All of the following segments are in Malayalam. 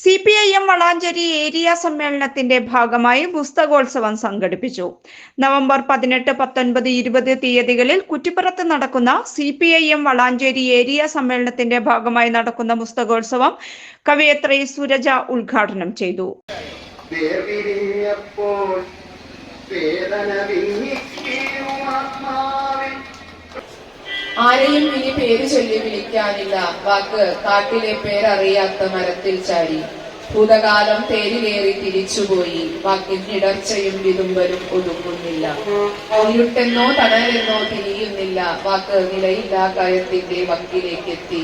C P I M Valanchery area സമ്മേളനത്തിന്റെ ഭാഗമായി പുസ്തകോത്സവം സംഘടിപ്പിച്ചു. നവംബർ പതിനെട്ട് പത്തൊൻപത് ഇരുപത് തീയതികളിൽ കുറ്റിപ്പുറത്ത് നടക്കുന്ന C P I M Valanchery area സമ്മേളനത്തിന്റെ ഭാഗമായി നടക്കുന്ന പുസ്തകോത്സവം കവയത്രി സുരജ ഉദ്ഘാടനം ചെയ്തു. ആരെയും ഇനി പേര് ചൊല്ലി വിളിക്കാനില്ല വാക്ക് കാട്ടിലെ പേരറിയാത്ത മരത്തിൽ ചാരി ഭൂതകാലം തേരിലേറി തിരിച്ചുപോയി. വാക്കിൽ ഇടർച്ചയും വിതുമ്പലും ഒതുങ്ങുന്നില്ല. ഇരുട്ടെന്നോ തണലെന്നോ തിരിയുന്നില്ല. വാക്ക് നിലയില്ലാ കയത്തിന്റെ വക്കിലേക്കെത്തി.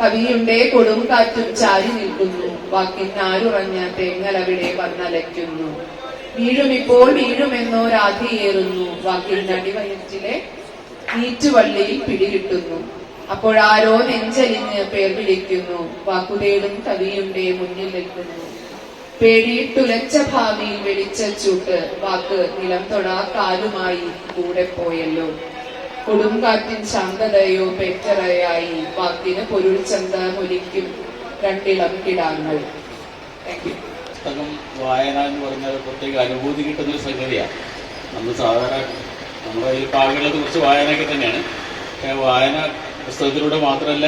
കവിയുണ്ടേ കൊടും കാറ്റും ചാരി നിൽക്കുന്നു. വാക്കിൻ ആരുറഞ്ഞ തേങ്ങലവിടെ വന്നലയ്ക്കുന്നു. വീഴുമിപ്പോൾ വീഴുമെന്നോ രാധിയേറുന്നു വാക്കിൻ അടിവയറ്റിലെ ഈറ്റുവള്ളിയിൽ പിടികിട്ടുന്നു. അപ്പോഴാരോ നെഞ്ചലിഞ്ഞ് പേർ വിളിക്കുന്നു. വാക്കുതേടും കവിയുടെ മുന്നിൽ നിൽക്കുന്നു. പേടിയിട്ടുലച്ച ഭാവിയിൽ വെളിച്ചച്ചൂട്ട് വാക്ക് നിലം തൊടാ കാലുമായി കൂടെ പോയല്ലോ. കൊടുങ്കാറ്റിൻ ശാന്തതയോ പെറ്ററയായി വാക്കിന് പൊരുൾ ചന്ത മുലിക്കും രണ്ടിളം കിടാങ്ങൾ. പുസ്തകം വായന എന്ന് പറഞ്ഞാൽ പ്രത്യേക അനുഭൂതി കിട്ടുന്ന ഒരു സംഗതിയാണ് നമ്മൾ സാധാരണ നമ്മുടെ ഈ പാകമുള്ളത് കുറിച്ച് വായനയൊക്കെ തന്നെയാണ്. വായന പുസ്തകത്തിലൂടെ മാത്രമല്ല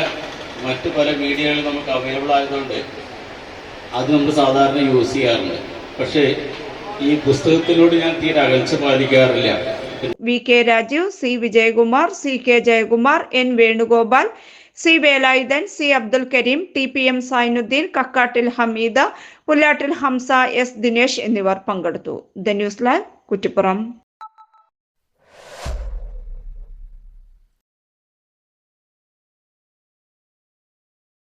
മറ്റു പല മീഡിയകളും നമുക്ക് അവൈലബിൾ ആയതുകൊണ്ട് അത് നമ്മൾ സാധാരണ യൂസ് ചെയ്യാറുണ്ട്. പക്ഷേ ഈ പുസ്തകത്തിലൂടെ ഞാൻ തീരെ അകൽച്ച പാലിക്കാറില്ല. V K Rajeev C Vijayakumar C K Jayakumar N Venugopal C Velayudhan C Abdul Kareem T P M Sainuddin Kakkattil Hameeda Pullattil Hamza S Dinesh എന്നിവർ പങ്കെടുത്തു. The News Live Kuttippuram.